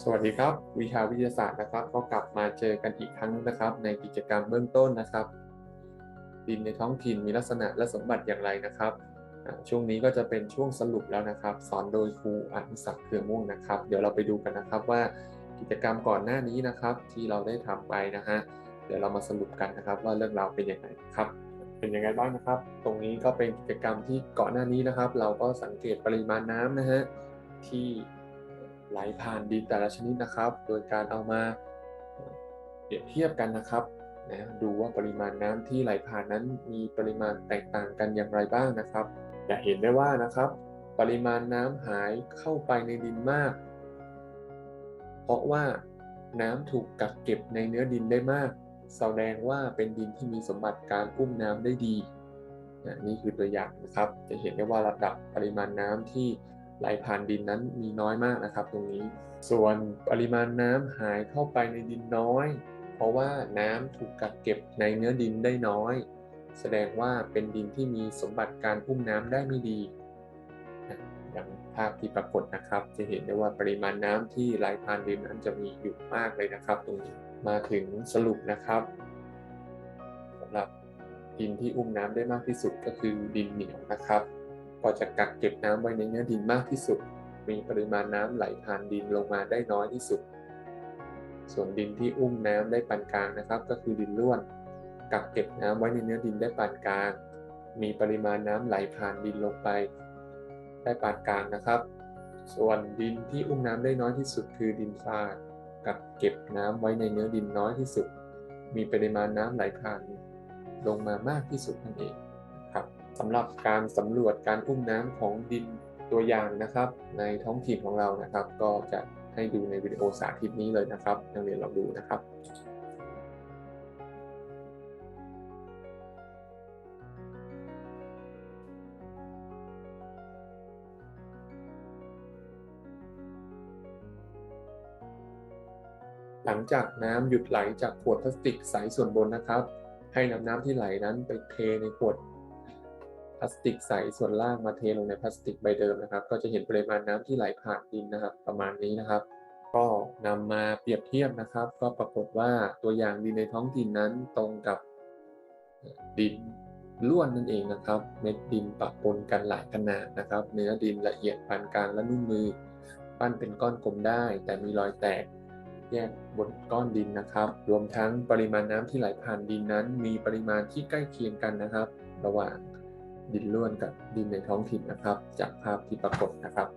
สวัสดีครับ วิชาวิทยาศาสตร์นะครับ ก็กลับมาเจอกันอีกครั้งนะครับ ในกิจกรรมเบื้องต้นนะครับ ดินในท้องถิ่นมีลักษณะและสมบัติอย่างไรนะครับช่วงนี้ก็จะเป็นช่วงสรุปแล้วนะครับ สอนโดยครูอนุสักเครือม่วงนะครับ เดี๋ยวเราไปดูกันนะครับว่ากิจกรรมก่อนหน้านี้นะครับ ที่เราได้ทำไปนะฮะเดี๋ยวเรามาสรุปกันนะครับ ว่าเรื่องราวเป็นยังไงครับ เป็นยังไงบ้างนะครับ ตรงนี้ก็เป็นกิจกรรมที่ก่อนหน้านี้นะครับ เราก็สังเกตปริมาณน้ำนะฮะที่ ไหลผ่านดินแต่ละชนิดนะครับ โดยการเอามาเปรียบเทียบกันนะครับนะดูว่าปริมาณน้ำที่ไหลผ่านนั้นมีปริมาณแตกต่างกันอย่างไรบ้างนะครับ จะเห็นได้ว่านะครับ ปริมาณน้ำหายเข้าไปในดินมาก เพราะว่าน้ำถูกกักเก็บในเนื้อดินได้มาก แสดงว่าเป็นดินที่มีสมบัติการอุ้มน้ำได้ดีนะนี่คือตัวอย่างนะครับ จะเห็นได้ว่าระดับปริมาณน้ำที่ ไหลผ่านดินนั้นมีน้อยมากนะครับ ตรงนี้ ส่วนปริมาณน้ำหายเข้าไปในดินน้อย เพราะว่าน้ำถูกกักเก็บในเนื้อดินได้น้อย แสดงว่าเป็นดินที่มีสมบัติการอุ้มน้ำได้ไม่ดีอย่างภาพที่ปรากฏนะครับ จะเห็นได้ว่าปริมาณน้ำที่ไหลผ่านดินนั้นจะมีอยู่มากเลยนะครับ ตรงนี้มาถึงสรุปนะครับสำหรับดินที่อุ้มน้ำได้มากที่สุดก็คือดินเหนียวนะครับ ก็จะกักเก็บน้ำไว้ในเนื้อดินมากที่สุด มีปริมาณน้ำไหลผ่านดินลงมาได้น้อยที่สุด ส่วนดินที่อุ้มน้ำได้ปานกลางนะครับ ก็คือดินร่วน กักเก็บน้ำไว้ในเนื้อดินได้ปานกลาง มีปริมาณน้ำไหลผ่านดินลงไป ได้ปานกลางนะครับ ส่วนดินที่อุ้มน้ำได้น้อยที่สุด คือดินทรายกักเก็บน้ำไว้ในเนื้อดินน้อยที่สุด มีปริมาณน้ำไหลผ่านลงมามากที่สุดนั่นเองนะครับ สำหรับการสำรวจการอุ้มน้ำของดินตัวอย่างนะครับ ในท้องถิ่นของเรานะครับ ก็จะให้ดูในวิดีโอสาธิตนี้เลยนะครับนักเรียนลองดูนะครับหลังจากน้ำหยุดไหลจากขวดพลาสติกใสส่วนบนนะครับ ให้นำน้ำที่ไหลนั้นไปเทในขวด ลาสติกใสส่วนล่างมาเทลงในพลาสติกใบเดิมนะครับ ก็จะเห็นปริมาณน้ำที่ไหลผ่านดินนะครับ ประมาณนี้นะครับ ก็นำมาเปรียบเทียบนะครับ ก็ปรากฏว่าตัวอย่างดินในท้องถิ่นนั้นตรงกับดินล้วนนั่นเองนะครับ เม็ดดินปะปนกันหลายขนาดนะครับ เนื้อดินละเอียดปานกลางและนุ่มมือ ปั้นเป็นก้อนกลมได้ แต่มีรอยแตกแยกบนก้อนดินนะครับ รวมทั้งปริมาณน้ำที่ไหลผ่านดินนั้น มีปริมาณที่ใกล้เคียงกันนะครับ ระหว่าง ดินล้วนกับดินในท้องถิ่นนะครับ จากภาพที่ปรากฏนะครับ